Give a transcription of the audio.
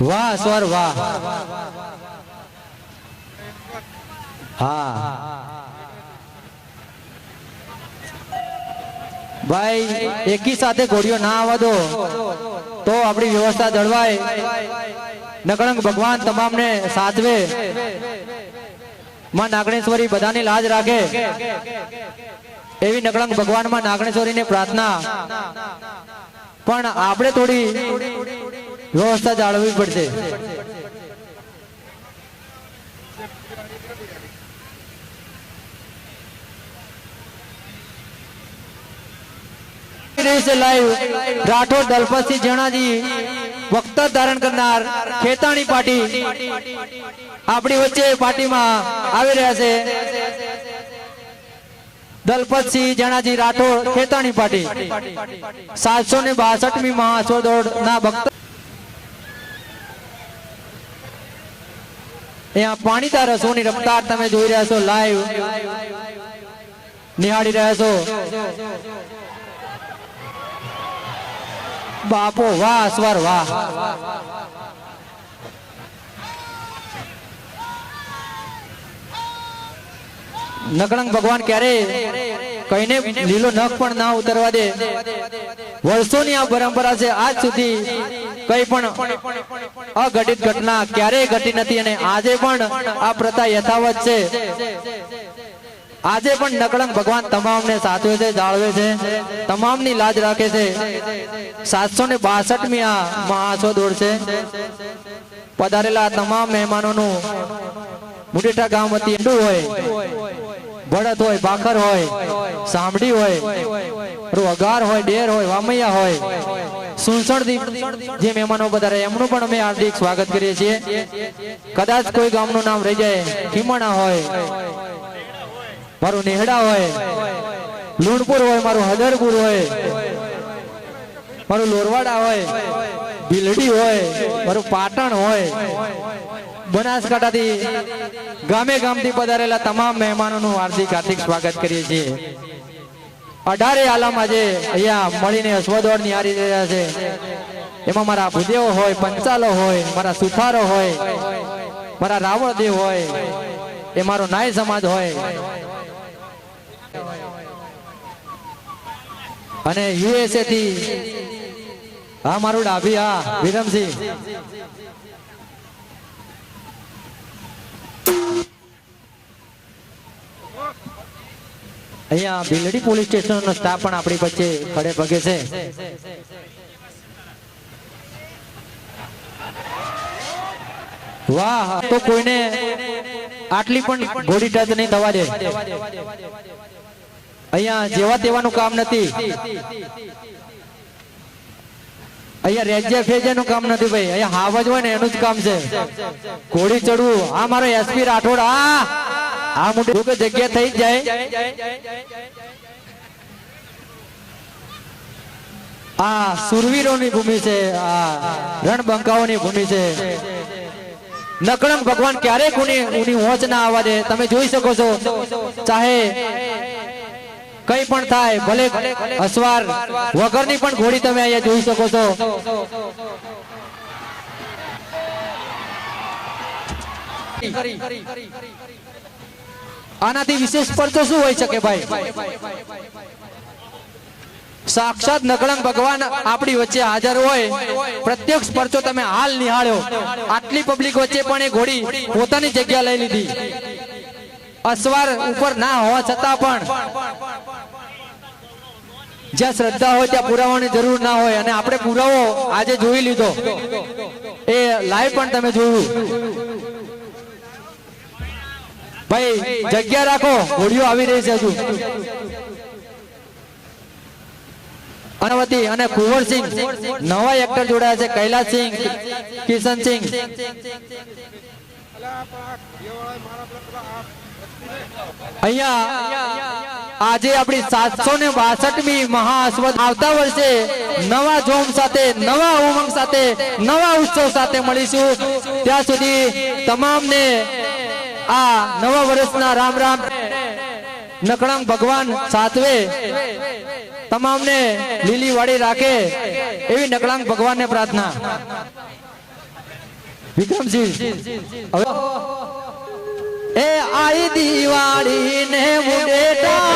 વાહ, સ્વર વાહ. હા. ભાઈ, એકી સાથે ઘોડીઓ ના આવવા દો, તો આપણી વ્યવસ્થા જળવાય. નકળંગ ભગવાન તમામને સાધવે. માં નાગણેશ્વરી બધાની લાજ રાખે. એવી નકળંગ ભગવાનમાં નાગણેશ્વરીની પ્રાર્થના. પણ આપણે થોડી વ્યવસ્થા જાળવવી પડશે. પાર્ટી આપણી વચ્ચે પાર્ટીમાં આવી છે. દલપતસિંહ જણાજી રાઠોડ ખેતાણી પાર્ટી સાતસો ને બાસઠમી મહાસ્વ દોડ ના ભક્ત અહીંયા પાણીતા રસોની રફતાર તમે જોઈ રહ્યા છો લાઈવ નિહાળી રહ્યા છો. બાપો, વાહ, સ્વર, વાહ. નકળંગ ભગવાન ક્યારે? કહીને લીલો નખ પણ ના ઉતરવા દે. વર્ષોની આ પરંપરા છે, આજ સુધી કઈ પણ અઘટિત ઘટના ક્યારેય ઘટી નથી અને આજે પણ આ પ્રથા યથાવત છે. આજે પણ નકળંગ ભગવાન તમામને સાચવે છે, જાળવે છે, તમામની લાજ રાખે છે. સાતસો ને બાસઠમી આ મહાસો દોડ છે. પધારેલા તમામ મહેમાનોનું મુટેઠા ગામ વતી ઈંડું હોય. ભડત હોય, ભાખર હોય, સાંભળી હોય અગાર હોય, ડેર હોય, વામૈયા હોય સુનસણથી જે મહેમાનો પધારે એમનું પણ અમે હાર્દિક સ્વાગત કરીએ છીએ. કદાચ કોઈ ગામનું નામ રહી જાય, ખીમણા હોય, મારું નેહડા હોય, લુણપુર હોય, મારું હદરપુર હોય, મારું લોરવાડા હોય, ભીલડી હોય, મારું પાટણ હોય બનાસકાંઠાથી ગામે ગામથી પધારેલા તમામ મહેમાનોનું હાર્દિક હાર્દિક સ્વાગત કરીએ છીએ. અઢારે આલમ આજે અહીંયા મળીને અશ્વદોડ નિહારી રહ્યા છે. એમાં મારા ભૂદેવ હોય, પંચાલો હોય, મારા સુથારો હોય, મારા રાવણદેવ હોય, એ મારો નાય સમાજ હોય. અને યુએસએ થી હા મારું ડાભી હા વિરમસિંહ. અહીંયા બિલડી પોલીસ સ્ટેશન નો સ્ટાફ પણ આપણી વચ્ચે ખડે પગે છે. વાહ, તો કોઈને આટલી પણ ઘોડી ટચ નહીં થવા દે. અહીંયા જેવા તેવાનું કામ નથી. અહીંયા ફેજે નું કામ નથી ભાઈ. અહીંયા હાવજ હોય ને એનું જ કામ છે. ઘોડી ચડવું. આ મારો એસપી રાઠોડ. આ! આ મોટી કે જગ્યા થઈ જાય. આ સુરવીરોની ભૂમિ છે, આ રણબંકાઓની ભૂમિ છે. નકળમ ભગવાન ક્યારેય કોની ઉની હોંચ ના આવવા દે. તમે જોઈ શકો છો, ચાહે કઈ પણ થાય, ભલે અસવાર વગરની પણ ઘોડી તમે અહીંયા જોઈ શકો છો. આનાથી વિશેષ પડતો શું હોઈ શકે ભાઈ? સાક્ષાત નકળંગ ભગવાન આપણી વચ્ચે હાજર હોય, પ્રત્યક્ષ પરચો તમે હાલ નિહાળ્યો. આટલી પબ્લિક વચ્ચે પણ એ ઘોડી પોતાની જગ્યા લઈ લીધી. અસવાર ઉપર ના હોવા છતાં પણ જ્યાં શ્રદ્ધા હોય ત્યાં પુરાવાની જરૂર ના હોય અને આપણે પુરાવો આજે જોઈ લીધો. એ લાઈવ પણ તમે જોયું. ભાઈ, જગ્યા રાખો. ઘોડીઓ આવી રહી છે હજુ. અનવતી અને કુંવરસિંહ નવા એક્ટર જોડાયા છે. કૈલાસસિંહ કિશનસિંહ અહીંયા આજે આપણી સાતસો ને બાસઠમી મહાઅસ્વદ આવતા વર્ષે નવા જોમ સાથે, નવા ઉમંગ સાથે, નવા ઉત્સવ સાથે મળીશું. ત્યાં સુધી તમામને આ નવા વર્ષના રામ રામ. નકળંગ ભગવાન સાતવે તમામને લીલી વાળી રાખે એવી નકળાંગ ભગવાનને પ્રાર્થના. વિક્રમસિંહ એ આઈ દિવાળી ને મુડેટા